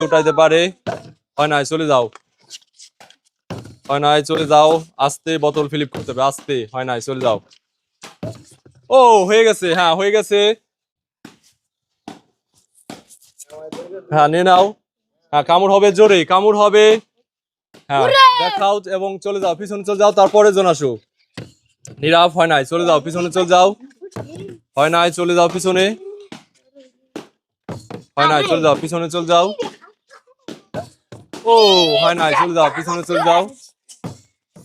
উঠাইতে পারে। হয় নাই চলে যাও। হয় নাই চলে যাও। আস্তে বোতল ফিলিপ করতে হবে আস্তে। হয় নাই চলে যাও। ও হয়ে গেছে হ্যাঁ হয়ে গেছে। হ্যাঁ নিয়ে নাও। হ্যাঁ কামড় হবে জোরে কামড় হবে। হ্যাঁ দেখাও এবং চলে যাও পিছনে চলে যাও তারপরে জন আসো। নিরাপ হয় নাই চলে যাও পিছনে চলে যাও। হয় নাই চলে যাও পিছনে। হয় নাই চলে যাও পিছনে চলে যাও। ও, হয় নাই, চলে যাও, পিছনে চলে যাও।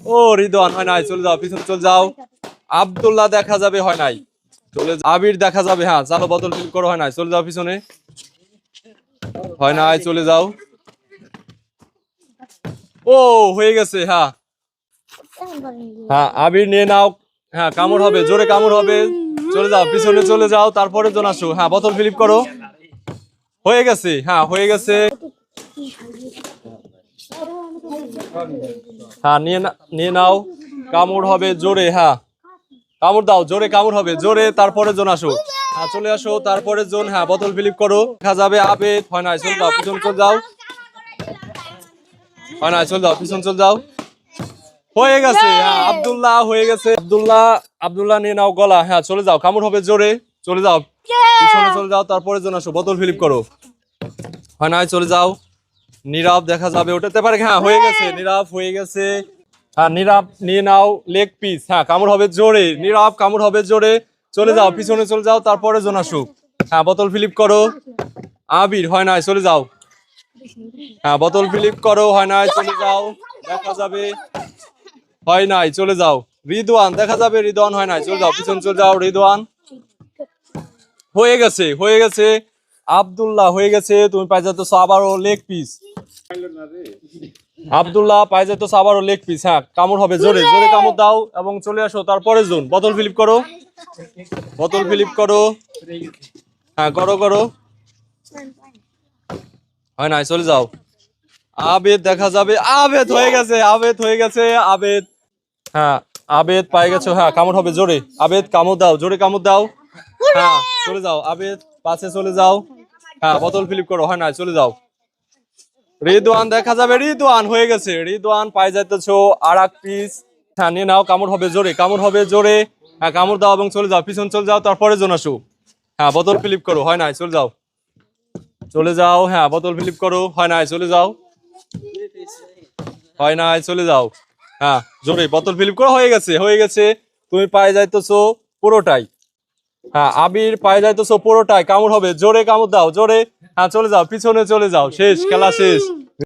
ও, রিদওয়ান, হয় নাই, চলে যাও, পিছনে চলে যাও। আব্দুল্লাহ দেখা যাবে, হয় নাই। চলে আবির দেখা যাবে হ্যাঁ চালো বোতল ফিল করো, হয় নাই, চলে যাও পিছনে। হয় নাই, চলে যাও। ও, হয়ে গেছে হ্যাঁ। হ্যাঁ আবির নিয়ে নাও। হ্যাঁ কামড় হবে, জোরে কামড় হবে। চলে যাও, পিছনে চলে যাও তারপরে জন হ্যাঁ বোতল ফিলিপ করো। হয়ে গেছে হ্যাঁ হয়ে গেছে। হ্যাঁ নিয়ে নিয়ে নাও। কামড় হবে জোরে হ্যাঁ। কামড় দাও, জোরে কামড় হবে, জোরে, তারপরে জোন আসো। হ্যাঁ চলে আসো, তারপরে জোন হ্যাঁ বোতল ফিলিপ করো। দেখা যাবে আবেদ হয় না, চলে যাও পিছন চলে যাও। হয় না, চলে যাও পিছন চলে যাও। হয়ে গেছে হ্যাঁ আব্দুল্লাহ হয়ে গেছে। আব্দুল্লাহ আব্দুল্লাহ, নিয়ে নাও গলা। হ্যাঁ চলে যাও, কামড় হবে জোরে, চলে যাও। পিছনে চলে যাও, তারপরে জন আসো, বোতল ফিলিপ করো। হয় না, চলে যাও। নীরব দেখা যাবে ওটাতে পারে হ্যাঁ হয়ে গেছে নীরব হয়ে গেছে। হ্যাঁ নীরব নিয়ে নাও লেগ পিস হ্যাঁ কামড় হবে জোরে নীরব কামড় হবে জোরে। চলে যাও পিছনে চলে যাও তারপরে জন আসুক। হ্যাঁ বোতল ফিলিপ করো। আবির হয় না চলে যাও। হ্যাঁ বোতল ফিলিপ করো হয় না চলে যাও দেখা যাবে। হয় নাই চলে যাও। রিদওয়ান দেখা যাবে রিদওয়ান হয় নাই চলে যাও পিছন চলে যাও রিদওয়ান। হয়ে গেছে হয়ে গেছে। আব্দুল্লাহ হয়ে গেছে, তুমি পাই যাচ্ছ আবারও লেগ পিস আব্দুল্লাহ পাই যাচ্ছ আবারও লেগ পিস হ্যাঁ কামড় হবে, জোরে জোরে কামড় দাও এবং চলে আসো। তারপরে জোন, বোতল ফিলিপ করো, বোতল ফিলিপ করো হ্যাঁ করো করো। হয় নাই, চলে যাও। আবেদ দেখা যাবে, আবেদ হয়ে গেছে, আবেদ হয়ে গেছে, আবেদ হ্যাঁ আবেদ পাই গেছো হ্যাঁ কামড় হবে, জোরে। আবেদ, কামড় দাও, জোরে কামড় দাও। হ্যাঁ চলে যাও, আবেদ। পাশে চলে যাও। হ্যাঁ বোতল ফিলিপ করো, হয় না, চলে যাও। রিদওয়ান দেখা যাবে, রিদওয়ান হয়ে গেছে। রিদওয়ান পাই যাইতেছো, আর এক পিস হ্যাঁ নিয়ে নাও, কামড় হবে জোরে, কামড় হবে জোরে। হ্যাঁ কামড় দাও এবং চলে যাও, পিছন চলে যাও, তারপরে জন আসো। হ্যাঁ বোতল ফিলিপ করো, হয় না, চলে যাও। চলে যাও হ্যাঁ বোতল ফিলিপ করো, হয় না, চলে যাও। হয় না, চলে যাও। হ্যাঁ জোরে, বোতল ফিলিপ করো, হয়ে গেছে হয়ে গেছে। তুমি পায়ে যাইতেছো, পুরোটাই। হ্যাঁ আবির পায়ে যাইতেছো পুরোটাই কামড় হবে। জোরে কামড় দাও, জোরে। হ্যাঁ চলে যাও, পিছনে চলে যাও। শেষ, খেলা শেষ।